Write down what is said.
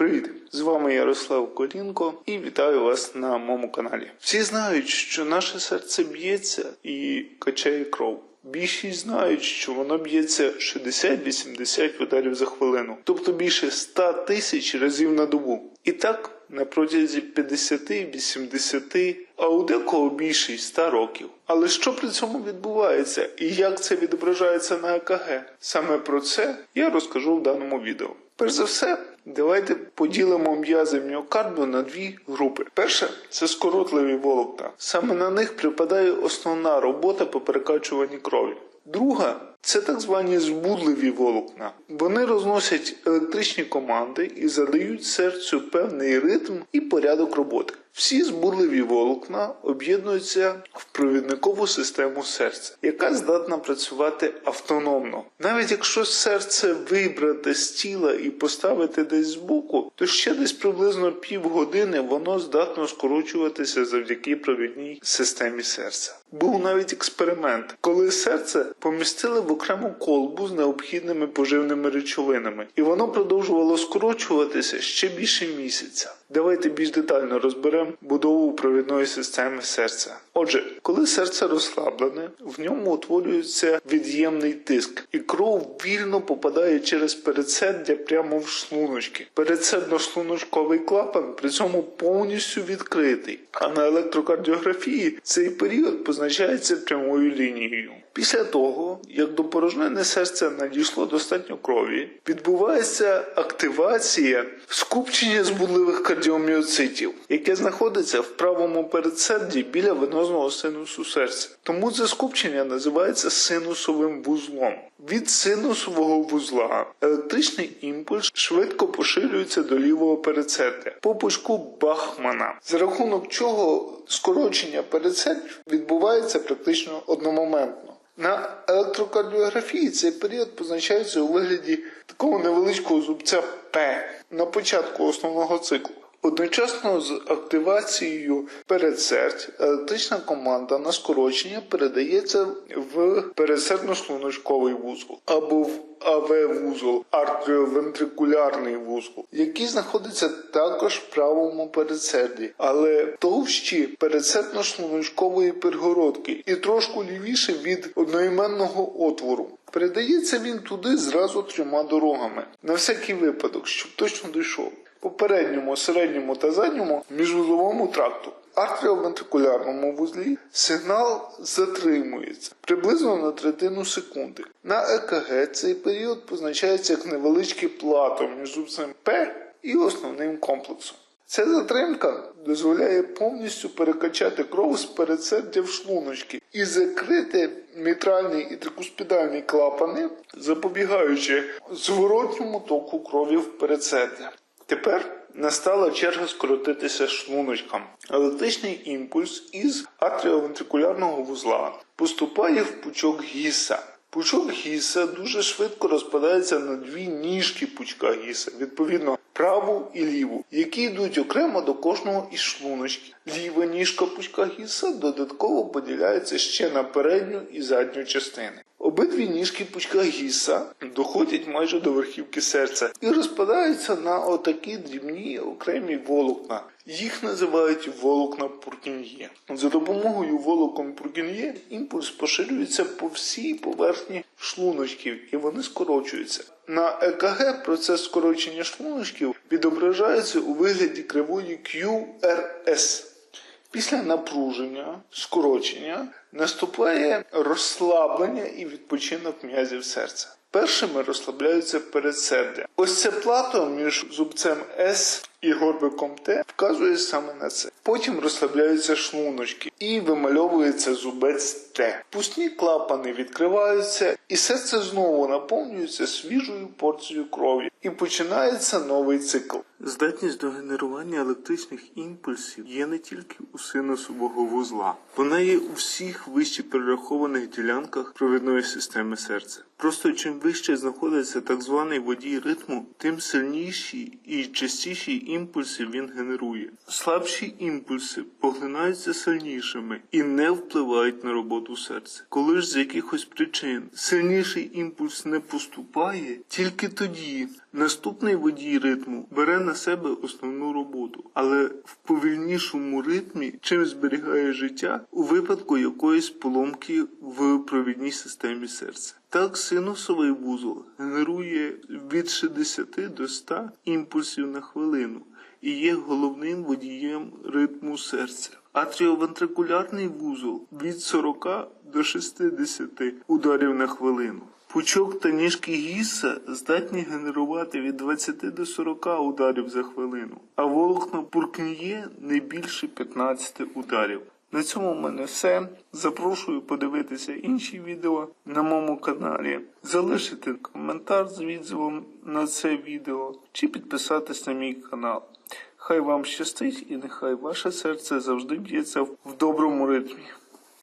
Привіт! З вами Ярослав Колінко і вітаю вас на моєму каналі. Всі знають, що наше серце б'ється і качає кров. Більшість знають, що воно б'ється 60-80 ударів за хвилину, тобто більше 100 тисяч разів на добу. І так на протязі 50-80, а у декого більше й 100 років. Але що при цьому відбувається і як це відображається на ЕКГ? Саме про це я розкажу в даному відео. Перш за все, давайте поділимо м'язи міокарду на дві групи. Перша це скоротливі волокна. Саме на них припадає основна робота по перекачуванні крові. Друга це так звані збудливі волокна. Вони розносять електричні команди і задають серцю певний ритм і порядок роботи. Всі збудливі волокна об'єднуються в провідникову систему серця, яка здатна працювати автономно. Навіть якщо серце вибрати з тіла і поставити десь збоку, то ще десь приблизно півгодини воно здатно скорочуватися завдяки провідній системі серця. Був навіть експеримент, коли серце помістили в окрему колбу з необхідними поживними речовинами, і воно продовжувало скорочуватися ще більше місяця. Давайте більш детально розберемо будову провідної системи серця. Отже, коли серце розслаблене, в ньому утворюється від'ємний тиск, і кров вільно попадає через передсердя прямо в шлуночки. Передсердно-шлуночковий клапан при цьому повністю відкритий, а на електрокардіографії цей період позначається прямою лінією. Після того, як до порожнини серця надійшло достатньо крові, відбувається активація скупчення збудливих кардіоміоцитів, яке знаходиться в правому передсерді біля венозного синусу серця. Тому це скупчення називається синусовим вузлом. Від синусового вузла електричний імпульс швидко поширюється до лівого передсердя по пучку Бахмана, за рахунок чого скорочення передсердь відбувається практично одномоментно. На електрокардіографії цей період позначається у вигляді такого невеличкого зубця П на початку основного циклу. Одночасно з активацією передсердь електрична команда на скорочення передається в передсердно-шлуночковий вузол або в АВ-вузол, артеріовентрикулярний вузол, який знаходиться також в правому передсерді, але товщі передсердно-шлуночкової перегородки і трошку лівіше від одноіменного отвору. Передається він туди зразу трьома дорогами, на всякий випадок, щоб точно дійшов. По передньому, середньому та задньому міжвузловому тракту. Артеріовентрикулярному вузлі сигнал затримується приблизно на третину секунди. На ЕКГ цей період позначається як невеличкий плато між зубцем П і основним комплексом. Ця затримка дозволяє повністю перекачати кров з передсердя в шлуночки і закрити мітральний і трикуспідальні клапани, запобігаючи зворотньому току крові в передсердя. Тепер настала черга скоротитися шлуночкам. Електричний імпульс із атріовентрикулярного вузла поступає в пучок гіса. Пучок гіса дуже швидко розпадається на дві ніжки пучка гіса, відповідно праву і ліву, які йдуть окремо до кожного із шлуночків. Ліва ніжка пучка гіса додатково поділяється ще на передню і задню частини. Обидві ніжки пучка гіса доходять майже до верхівки серця і розпадаються на отакі дрібні окремі волокна. Їх називають волокна Пуркін'є. За допомогою волокон Пуркін'є імпульс поширюється по всій поверхні шлуночків і вони скорочуються. На ЕКГ процес скорочення шлуночків відображається у вигляді кривої QRS. Після напруження, скорочення наступає розслаблення і відпочинок м'язів серця. Першими розслабляються передсердя. Ось це плато між зубцем С і горбиком Т вказує саме на це. Потім розслабляються шлуночки і вимальовується зубець Т. Пусні клапани відкриваються, і серце знову наповнюється свіжою порцією крові. І починається новий цикл. Здатність до генерування електричних імпульсів є не тільки у синусового вузла, вона є у всіх вище перерахованих ділянках провідної системи серця. Просто чим вище знаходиться так званий водій ритму, тим сильніші і частіші імпульси він генерує. Слабші імпульси поглинаються сильнішими і не впливають на роботу серця. Коли ж з якихось причин сильніший імпульс не поступає, тільки тоді наступний водій ритму бере на себе основну роботу, але в повільнішому ритмі, чим зберігає життя у випадку якоїсь поломки в провідній системі серця. Так, синусовий вузол генерує від 60 до 100 імпульсів на хвилину і є головним водієм ритму серця. Атріовентрикулярний вузол від 40 до 60 ударів на хвилину. Пучок та ніжки гіса здатні генерувати від 20 до 40 ударів за хвилину, а волокна пуркніє не більше 15 ударів. На цьому в мене все. Запрошую подивитися інші відео на моєму каналі, залишити коментар з відзивом на це відео чи підписатись на мій канал. Хай вам щастить і нехай ваше серце завжди б'ється в доброму ритмі.